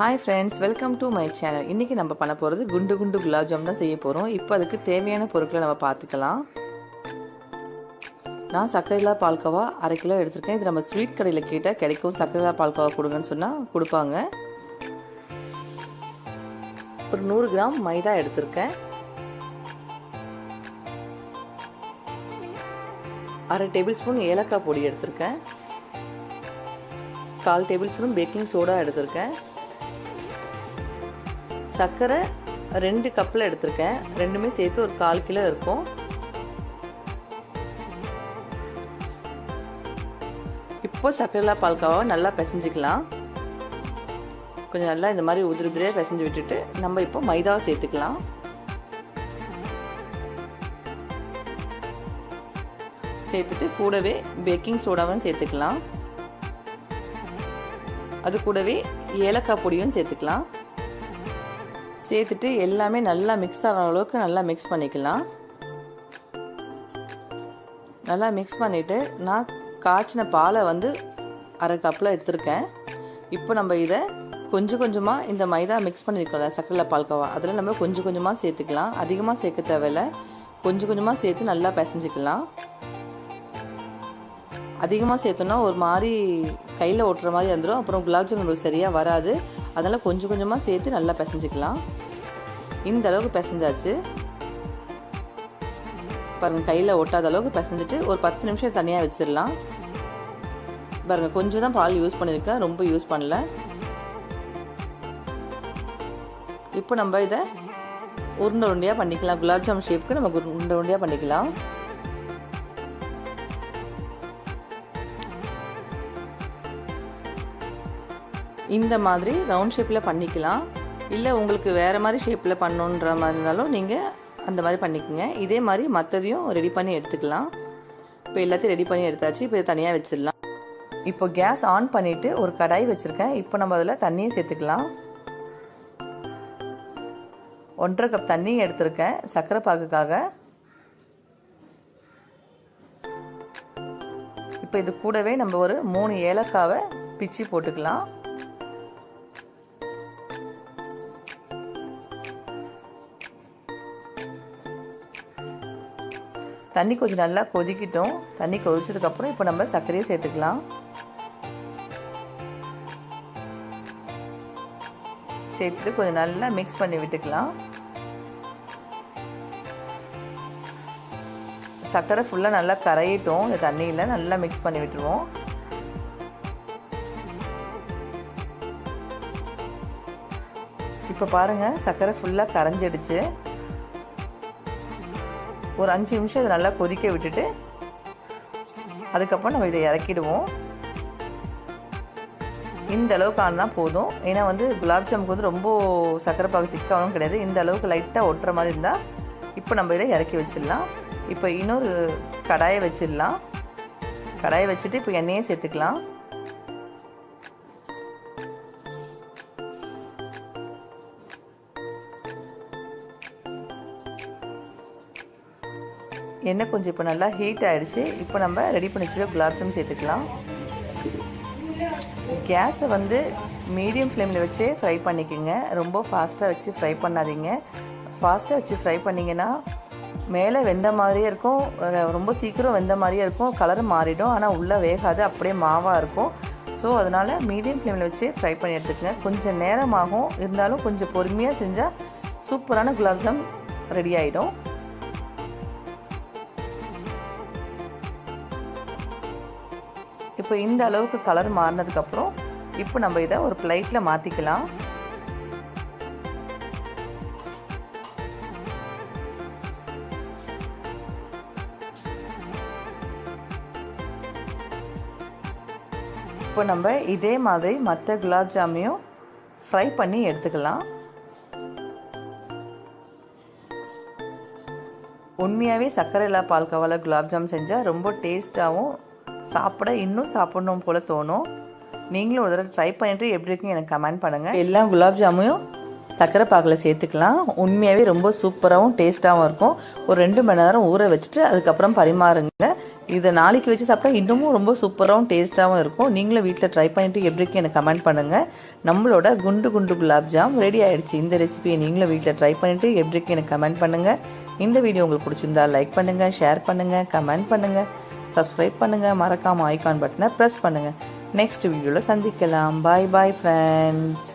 Hi friends welcome to my channel இன்றைக்கி நம்ம பண்ண போகிறது குண்டு குண்டு குலாப் ஜாம் தான் செய்ய போகிறோம் இப்போ அதுக்கு தேவையான பொருட்களை நம்ம பார்த்துக்கலாம். நான் சர்க்கரைலா பால்கோவா அரை கிலோ எடுத்திருக்கேன். இது நம்ம ஸ்வீட் கடையில் கேட்டால் கிடைக்கும். சர்க்கரைலா பால்கோவா கொடுங்கன்னு சொன்னால் கொடுப்பாங்க. ஒரு நூறு கிராம் மைதா எடுத்திருக்கேன். அரை டேபிள் ஸ்பூன் ஏலக்காய் பொடி எடுத்திருக்கேன். கால் டேபிள் ஸ்பூன் பேக்கிங் சோடா எடுத்திருக்கேன். சர்க்கரை ரெண்டு கப்பில் எடுத்திருக்கேன். ரெண்டுமே சேர்த்து ஒரு கால் கிலோ இருக்கும். இப்போ சர்க்கரைலா பால்காவை நல்லா பிசைஞ்சிக்கலாம். கொஞ்சம் நல்லா இந்த மாதிரி உதிரி உதிரியாக பிசைஞ்சு விட்டுட்டு நம்ம இப்போ மைதாவை சேர்த்துக்கலாம். சேர்த்துட்டு கூடவே பேக்கிங் சோடாவும் சேர்த்துக்கலாம். அது கூடவே ஏலக்காய் பொடியும் சேர்த்துக்கலாம். சேர்த்துட்டு எல்லாமே நல்லா மிக்ஸ் ஆகிற அளவுக்கு நல்லா மிக்ஸ் பண்ணிக்கலாம். நல்லா மிக்ஸ் பண்ணிவிட்டு நான் காய்ச்சின பாலை வந்து அரை கப்பில் எடுத்திருக்கேன். இப்போ நம்ம இதை கொஞ்சம் கொஞ்சமாக இந்த மைதா மிக்ஸ் பண்ணியிருக்கோம்ல சக்கரை பால்கோவா அதில் நம்ம கொஞ்சம் கொஞ்சமாக சேர்த்துக்கலாம். அதிகமாக சேர்க்க தேவையில்ல. கொஞ்சம் கொஞ்சமாக சேர்த்து நல்லா பிசைஞ்சிக்கலாம். அதிகமாக சேர்த்தோன்னா ஒரு மாதிரி கையில் ஓட்டுற மாதிரி வந்துடும் அப்புறம் குலாப் ஜாமுன் நம்மளுக்கு சரியாக வராது. அதனால் கொஞ்சம் கொஞ்சமாக சேர்த்து நல்லா பிசைஞ்சிக்கலாம். இந்த அளவுக்கு பிசைஞ்சாச்சு. பாருங்கள் கையில் ஒட்டாத அளவுக்கு பிசைஞ்சிட்டு ஒரு பத்து நிமிஷம் தனியாக வச்சிடலாம். பாருங்கள் கொஞ்சம் தான் பால் யூஸ் பண்ணியிருக்கேன். ரொம்ப யூஸ் பண்ணல. இப்போ நம்ம இதை உருண்டை உருண்டையாக பண்ணிக்கலாம். குலாப் ஜாமுன் ஷேப்புக்கு நம்ம உருண்டை உருண்டையாக பண்ணிக்கலாம். இந்த மாதிரி ரவுண்ட் ஷேப்பில் பண்ணிக்கலாம். இல்லை உங்களுக்கு வேறு மாதிரி ஷேப்பில் பண்ணணுன்ற மாதிரி இருந்தாலும் நீங்கள் அந்த மாதிரி பண்ணிக்கோங்க. இதே மாதிரி மற்றதையும் ரெடி பண்ணி எடுத்துக்கலாம். இப்போ எல்லாத்தையும் ரெடி பண்ணி எடுத்தாச்சு. இப்போ தனியாக வச்சிடலாம். இப்போ கேஸ் ஆன் பண்ணிவிட்டு ஒரு கடாய் வச்சுருக்கேன். இப்போ நம்ம அதில் தண்ணியை சேர்த்துக்கலாம். ஒன்றரை கப் தண்ணி எடுத்திருக்கேன். சர்க்கரை பாகுக்காக. இப்போ இது கூடவே நம்ம ஒரு மூணு ஏலக்காவை பிச்சு போட்டுக்கலாம். தண்ணி கொஞ்சம் நல்லா கொதிக்கிட்டோம். தண்ணி கொதிச்சதுக்கப்புறம் இப்போ நம்ம சர்க்கரையை சேர்த்துக்கலாம். சேர்த்து கொஞ்சம் நல்லா மிக்ஸ் பண்ணி விட்டுக்கலாம். சர்க்கரை ஃபுல்லாக நல்லா கரையிட்டோம். இந்த தண்ணியில் நல்லா மிக்ஸ் பண்ணி விட்டுருவோம். இப்போ பாருங்கள் சர்க்கரை ஃபுல்லாக கரைஞ்சிடுச்சு. ஒரு அஞ்சு நிமிஷம் இதை நல்லா கொதிக்க விட்டுட்டு அதுக்கப்புறம் நம்ம இதை இறக்கிடுவோம். இந்த அளவுக்கு ஆனால் போதும். ஏன்னா வந்து குலாப் ஜாமுக்கு வந்து ரொம்ப சக்கரை பாகு திக்காகவும் கிடையாது. இந்த அளவுக்கு லைட்டாக ஒட்டுற மாதிரி இருந்தால் இப்போ நம்ம இதை இறக்கி வச்சிடலாம். இப்போ இன்னொரு கடாயை வச்சிடலாம். கடாயை வச்சுட்டு இப்போ எண்ணெயை சேர்த்துக்கலாம். எண்ணெய் கொஞ்சம் இப்போ நல்லா ஹீட் ஆகிடுச்சு இப்போ நம்ம ரெடி பண்ணி வச்சுக்க குலாப் ஜாம் சேர்த்துக்கலாம். கேஸை வந்து மீடியம் ஃப்ளேமில் வச்சே ஃப்ரை பண்ணிக்கோங்க. ரொம்ப ஃபாஸ்ட்டாக வச்சு ஃப்ரை பண்ணாதீங்க. ஃபாஸ்ட்டாக வச்சு ஃப்ரை பண்ணிங்கன்னா மேலே வெந்த மாதிரியே இருக்கும். ரொம்ப சீக்கிரம் வெந்த மாதிரியே இருக்கும். கலர் மாறிடும். ஆனால் உள்ளே வேகாது. அப்படியே மாவாக இருக்கும். ஸோ அதனால் மீடியம் ஃப்ளேமில் வச்சு ஃப்ரை பண்ணி எடுத்துக்கங்க. கொஞ்சம் நேரமாகும் இருந்தாலும் கொஞ்சம் பொறுமையாக செஞ்சால் சூப்பரான குலாப்ஜாம் ரெடி ஆகிடும் இப்போ இந்த அளவுக்கு கலர் மாறினதுக்கப்புறம் இப்போ நம்ம இதை ஒரு பிளேட்டில் மாற்றிக்கலாம் இப்போ நம்ம இதே மாதிரி மற்ற குலாப் ஜாமையும் ஃப்ரை பண்ணி எடுத்துக்கலாம். உண்மையாகவே சர்க்கரை இல்லா பால்கவாவில் குலாப் ஜாம் செஞ்சால் ரொம்ப டேஸ்ட்டாகவும் சாப்பிட இன்னும் சாப்பிடணும் போல் தோணும். நீங்களும் ஒரு தடவை ட்ரை பண்ணிட்டு எப்படி இருக்குன்னு எனக்கு கமெண்ட் பண்ணுங்கள் எல்லா குலாப் ஜாமும் சர்க்கரை பாகில் சேர்த்துக்கலாம். உண்மையாகவே ரொம்ப சூப்பராகவும் டேஸ்ட்டாகவும் இருக்கும். ஒரு ரெண்டு மணி நேரம் ஊற வச்சுட்டு அதுக்கப்புறம் பரிமாறுங்க. இதை நாளைக்கு வச்சு சாப்பிட்டா இன்னமும் ரொம்ப சூப்பராகவும் டேஸ்ட்டாகவும் இருக்கும். நீங்களும் வீட்டில் ட்ரை பண்ணிட்டு எப்படி இருக்கு எனக்கு கமெண்ட் பண்ணுங்கள் நம்மளோட குண்டு குண்டு குலாப் ஜாம் ரெடி ஆயிடுச்சு. இந்த ரெசிபியை நீங்களும் வீட்டில் ட்ரை பண்ணிட்டு எப்படி இருக்கு எனக்கு கமெண்ட் பண்ணுங்கள் இந்த வீடியோ உங்களுக்கு பிடிச்சிருந்தா லைக் பண்ணுங்கள் ஷேர் பண்ணுங்கள் கமெண்ட் பண்ணுங்கள் சப்ஸ்கிரைப் பண்ணுங்கள் மறக்காமல் ஐகான் பட்டனை ப்ரெஸ் பண்ணுங்கள் நெக்ஸ்ட் வீடியோவில் சந்திக்கலாம். பாய் பாய் ஃப்ரெண்ட்ஸ்